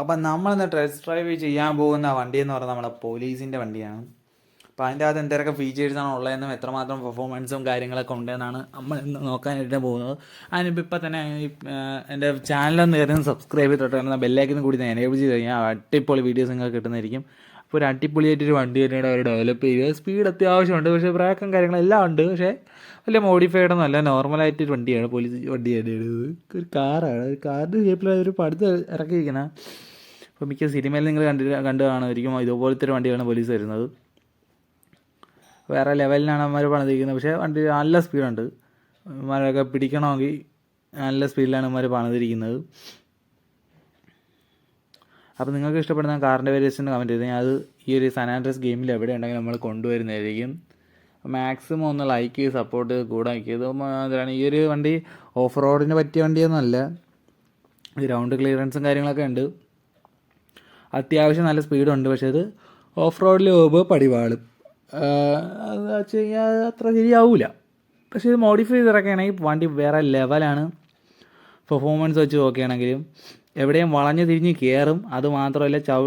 അപ്പം നമ്മളിന്ന് test drive ചെയ്യാൻ പോകുന്ന വണ്ടി എന്ന് പറഞ്ഞാൽ നമ്മുടെ പോലീസിന്റെ വണ്ടിയാണ്. അപ്പോൾ അതിന്റെ അകത്ത് എന്തൊക്കെ ഫീച്ചേഴ്സാണ് ഉള്ളതെന്നും എത്രമാത്രം പെർഫോമൻസും കാര്യങ്ങളൊക്കെ ഉണ്ടെന്നാണ് നമ്മൾ ഇന്ന് നോക്കാനായിട്ട് പോകുന്നത്. അതിനിപ്പോൾ ഇപ്പം തന്നെ എന്റെ ചാനലൊന്ന് കയറി സബ്സ്ക്രൈബ് ചെയ്തിട്ട് ബെല്ലൈക്കിനും കൂടി എനേബിൾ ചെയ്ത് കഴിഞ്ഞാൽ അടിപൊളി വീഡിയോസ് നിങ്ങൾക്ക് കിട്ടുന്നതായിരിക്കും. അപ്പോൾ ഒരു അടിപൊളിയായിട്ടൊരു വണ്ടി തന്നെയാണ് അവർ ഡെവലപ്പ് ചെയ്യുക. സ്പീഡ് അത്യാവശ്യമുണ്ട് പക്ഷേ ബ്രേക്കും കാര്യങ്ങളെല്ലാം ഉണ്ട് പക്ഷേ വലിയ മോഡിഫൈഡ് ഒന്നും അല്ല. നോർമലായിട്ടൊരു വണ്ടിയാണ് പോലീസ് വണ്ടി തന്നെയാണ് ഒരു കാറാണ് ഒരു കാറിന്റെ ഷേപ്പിൽ ഒരു പടുത്ത് ഇറക്കിയിരിക്കുന്നത് അപ്പോൾ മിക്ക സിനിമയിൽ നിങ്ങൾ കണ്ടി കണ്ടു കാണുമായിരിക്കും. ഇതുപോലത്തെ ഒരു വണ്ടിയാണ് പോലീസ് വരുന്നത്. വേറെ ലെവലിലാണ് അവന്മാർ പണിതിരിക്കുന്നത്. പക്ഷേ വണ്ടി നല്ല സ്പീഡുണ്ട് അവന്മാരൊക്കെ പിടിക്കണമെങ്കിൽ നല്ല സ്പീഡിലാണ് അവന്മാർ പണിതിരിക്കുന്നത്. അപ്പോൾ നിങ്ങൾക്ക് ഇഷ്ടപ്പെടുന്ന കാറിന്റെ വേരിയേഷൻ കമന്റ് ചെയ്ത്. ഞാൻ അത് ഈ ഒരു സനാൻഡ്രസ് ഗെയിമിൽ എവിടെ ഉണ്ടെങ്കിൽ നമ്മൾ കൊണ്ടുവരുന്നതായിരിക്കും. മാക്സിമം ഒന്ന് ലൈക്ക് ചെയ്ത് സപ്പോർട്ട് ചെയ്ത് കൂടെ ഇത് എന്താണ് ഈ ഒരു വണ്ടി ഓഫ് റോഡിന് പറ്റിയ വണ്ടിയൊന്നുമല്ല ഗ്രൗണ്ട് ക്ലിയറൻസും കാര്യങ്ങളൊക്കെ ഉണ്ട്. അത്യാവശ്യം നല്ല സ്പീഡുണ്ട് പക്ഷേ അത് ഓഫ് റോഡിൽ പോകുമ്പോൾ പടിവാളും. അത് വെച്ച് കഴിഞ്ഞാൽ അത്ര ശരിയാവില്ല പക്ഷേ ഇത് മോഡിഫൈ ചെയ്തിറക്കുകയാണെങ്കിൽ വണ്ടി വേറെ ലെവലാണ് പെർഫോമൻസ് വെച്ച് നോക്കുകയാണെങ്കിലും എവിടെയും വളഞ്ഞു തിരിഞ്ഞ് കയറും അതുമാത്രമല്ല ചവ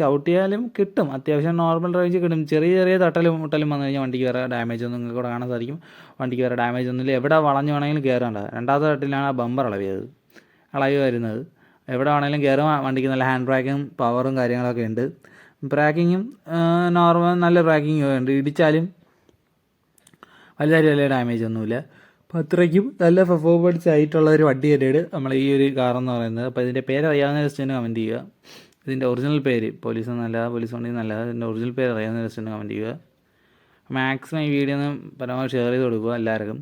ചവിട്ടിയാലും കിട്ടും. അത്യാവശ്യം നോർമൽ റേഞ്ച് കിട്ടും. ചെറിയ ചെറിയ തട്ടലും മുട്ടലും വന്നു കഴിഞ്ഞാൽ വണ്ടിക്ക് വേറെ ഡാമേജ് ഒന്നും നിങ്ങൾക്ക് കാണാൻ സാധിക്കും. വണ്ടിക്ക് വേറെ ഡാമേജ് ഒന്നുമില്ല എവിടെ വളഞ്ഞു വേണമെങ്കിലും കയറേണ്ട രണ്ടാമത്തെ തട്ടിലാണ് ആ ബമ്പർ അളവിയത്. ഇളകി വരുന്നത്. എവിടെ വേണമെങ്കിലും കയറും വണ്ടിക്ക് നല്ല ഹാൻഡ് ബ്രേക്കും പവറും കാര്യങ്ങളൊക്കെ ഉണ്ട്. ബ്രേക്കിങ്ങും നോർമൽ നല്ല ബ്രാക്കിങ്ങും ഉണ്ട്. ഇടിച്ചാലും വലിയ വലിയ ഡാമേജ് ഒന്നുമില്ല. അപ്പോൾ അത്രയ്ക്കും നല്ല പെർഫോമൻസ് ആയിട്ടുള്ള ഒരു വണ്ടി തന്നെയാണ് നമ്മൾ ഈ ഒരു കാർ എന്ന് പറയുന്നത്. അപ്പോൾ ഇതിന്റെ പേര് അറിയാവുന്ന ജസ്റ്റ് കമന്റ് ചെയ്യുക. ഇതിന്റെ ഒറിജിനൽ പേര് പോലീസ് നല്ല പോലീസ് വണ്ടി നല്ല ഇതിന്റെ ഒറിജിനൽ പേര് അറിയാവുന്ന ജസ്റ്റ് കമന്റ് ചെയ്യുക. മാക്സിമം ഈ വീഡിയോ ഒന്ന് പരമാവധി ഷെയർ ചെയ്ത് കൊടുക്കുക എല്ലാവർക്കും.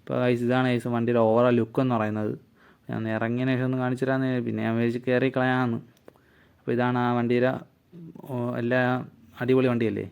അപ്പോൾ ഐസ് ഇതാണ് ഐസ് വണ്ടിയുടെ ഓവറോൾ ലുക്ക് എന്ന് പറയുന്നത്. ഞാൻ ഇറങ്ങിയതിനു ഇറങ്ങിയ ശേഷം ഒന്ന് കാണിച്ചു തരാമെന്ന് പിന്നെ ഞാൻ വിചാരിച്ച് കയറി കളയാമെന്ന് അപ്പോൾ ഇതാണ് ആ വണ്ടിയുടെ എല്ലാ അടിപൊളി വണ്ടിയല്ലേ?